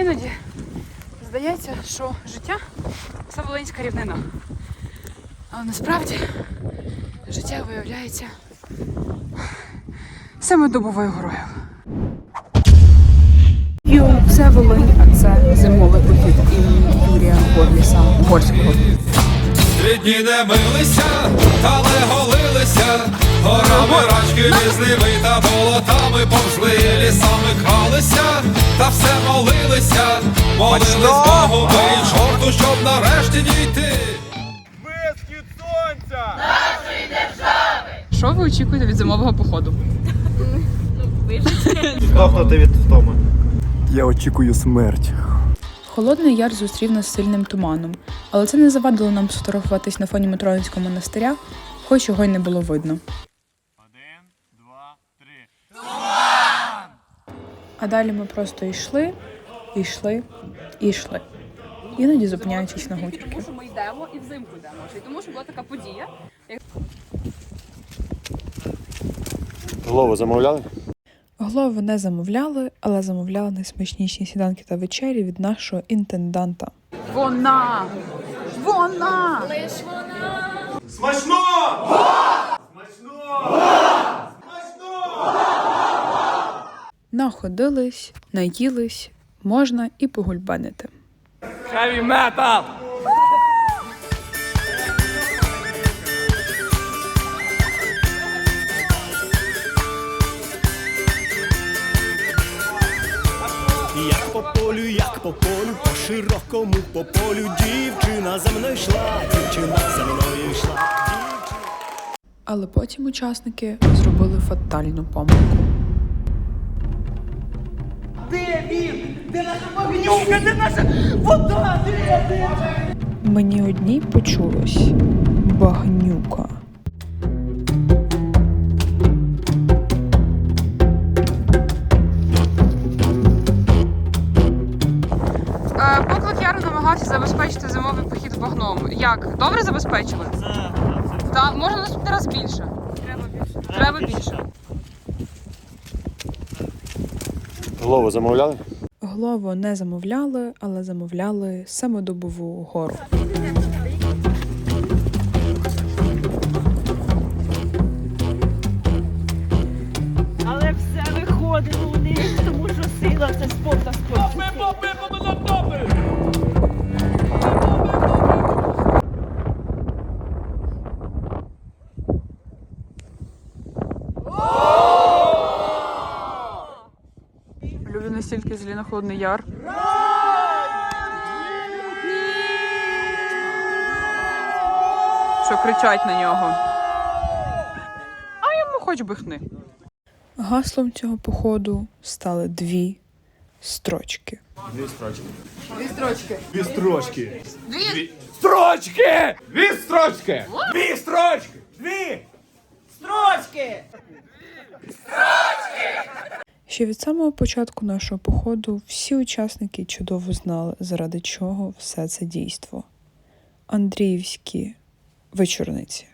Іноді здається, що життя це Волинська рівнина. Але насправді життя виявляється семидобовою горою. Ю, це Волинь, а це зимовий похід імені Юрія Горліса Горського. Три дні не милися, та не голилися, горами рачки різними та болотами повзли, лісами молились Богу і чорту, щоб нарешті дійти. Висхід сонця! Що ви очікуєте від зимового походу? Здохнути від втоми. Я очікую смерть. Холодний яр зустрів нас сильним туманом, але це не завадило нам сфотографуватись на фоні Матроїнського монастиря, хоч його й не було видно. Один, два, три. А далі ми просто йшли, і йшли, і йшли. Іноді зупиняючись на гутірки. Тому що ми йдемо і взимку йдемо. І тому що була така подія. Голову замовляли? Голови не замовляли, але замовляли найсмачніші сніданки та вечері від нашого інтенданта. Вона! Вона! Смачно! Находились, наїлись, можна і погульбанити. Хеві метал! Як по полю, як по полю, по широкому по полю дівчина за мною йшла, дівчина за мною йшла. Але потім учасники зробили фатальну помилку. Мені одній почулось багнюка. Поклик Яру намагався забезпечити зимовий похід багном. Як? Добре забезпечили? Так, можна наступний раз більше. Треба більше. Треба більше. Голову замовляли? Голову не замовляли, але замовляли самодобову гору. Настільки зелено-холодний яр. Що кричать на нього. А йому хоч би хни. Гаслом цього походу стали дві строчки. Дві строчки. Дві строчки! Дві строчки! Дві строчки! Дві строчки! Дві! Ще від самого початку нашого походу всі учасники чудово знали, заради чого все це дійство. Андріївські вечорниці.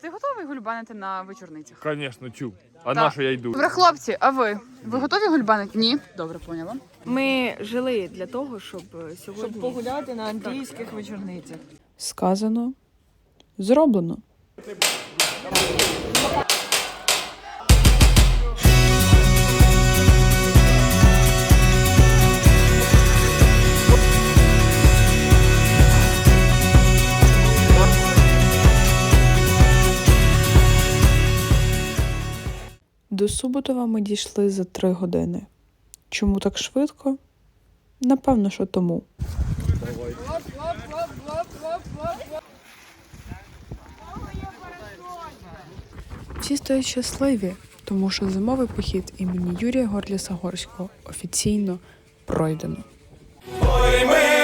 Ти готовий гульбанити на вечорницях? Звісно, чув. А Так. на що я йду? Добре, хлопці, а ви? Ви готові гульбанити? Ні? Добре, поняла. Ми жили для того, щоб сьогодні щоб погуляти на англійських вечорницях. Сказано, зроблено. До Суботова ми дійшли за три години. Чому так швидко? Напевно, що тому. Всі стоять щасливі, тому що зимовий похід імені Юрія Горліса Горського офіційно пройдено. Ой, ми